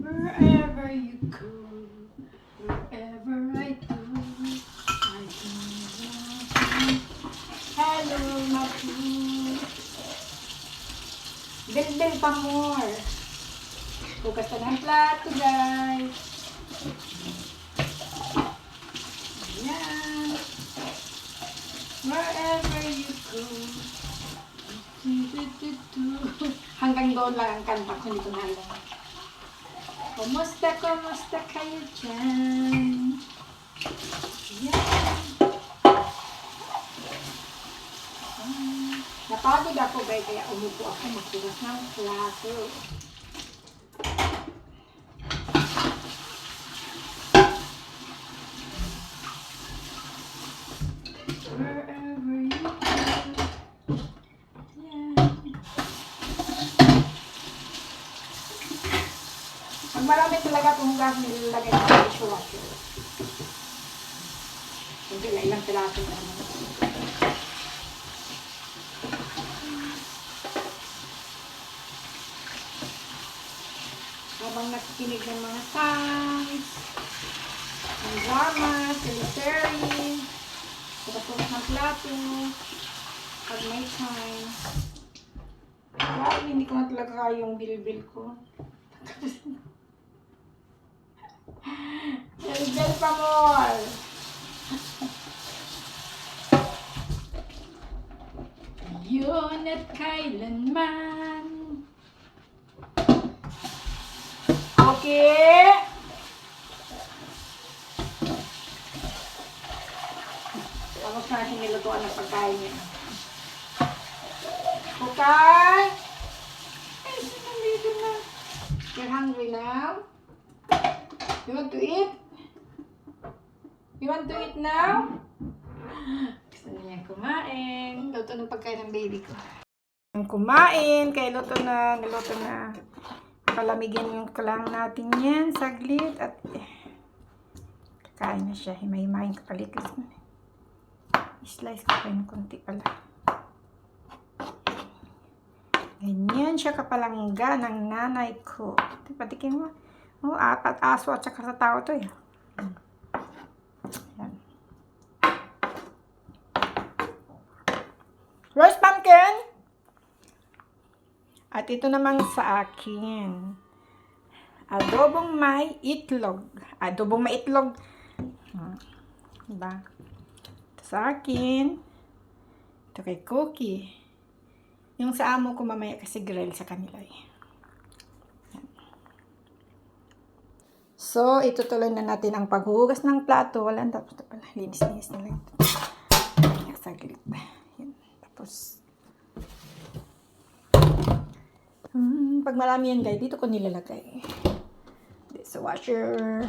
Wherever you go, wherever I go, I do Hello, Mapu. Bilbil pa more. Bukas na ng plato, guys. Ayan. Wherever you go. Hanggang doon lang ang kanta ko dito na lang. Kumusta, kumusta kayo dyan? Yan. Ah, Napagod ako guys, kaya umupo ako magtugas ng plato. Wherever you go. Yan. Pag marami talaga itong gas, nilalagay sa dishwasher. Hindi na ilang piraso na naman. Habang nakikinig ng mga songs, ng drama, teleserye, pagkatulas ng plato, pag may time. Grabe, hindi ko na talaga yung bilbil ko. Bilbil pa more! Yun at kailanman. Okay. Tapos natin nilutuan ng pagkain niya. Okay. Ay, sinandito na. You're hungry now? You want to eat? You want to eat now? Gusto niya kumain. Luto ng pagkain ng baby ko. Kumain, kay luto na, niluto na. Palamigin ko lang natin yan, saglit, at eh, kakain na siya. Himay-himayin ko palikis. Slice ko pa yung konti pala. Ganyan siya kapalangga ng nanay ko. Patikin mo. Oh, apat aso at saka sa tao to eh. Yan. Roast pumpkin! At ito naman sa akin. Adobong may itlog. Adobong may itlog. Hmm. Diba? Ito sa akin. Ito kay Cookie. Yung sa amo ko mamaya kasi grill sa kanila eh. So, itutuloy na natin ang paghuhugas ng plato. Wala, tapos na pala. Linis-linis na lang. Kaya saglit. Yan. Tapos, Hmm, pag marami yan guys, dito ko nilalagay. This washer.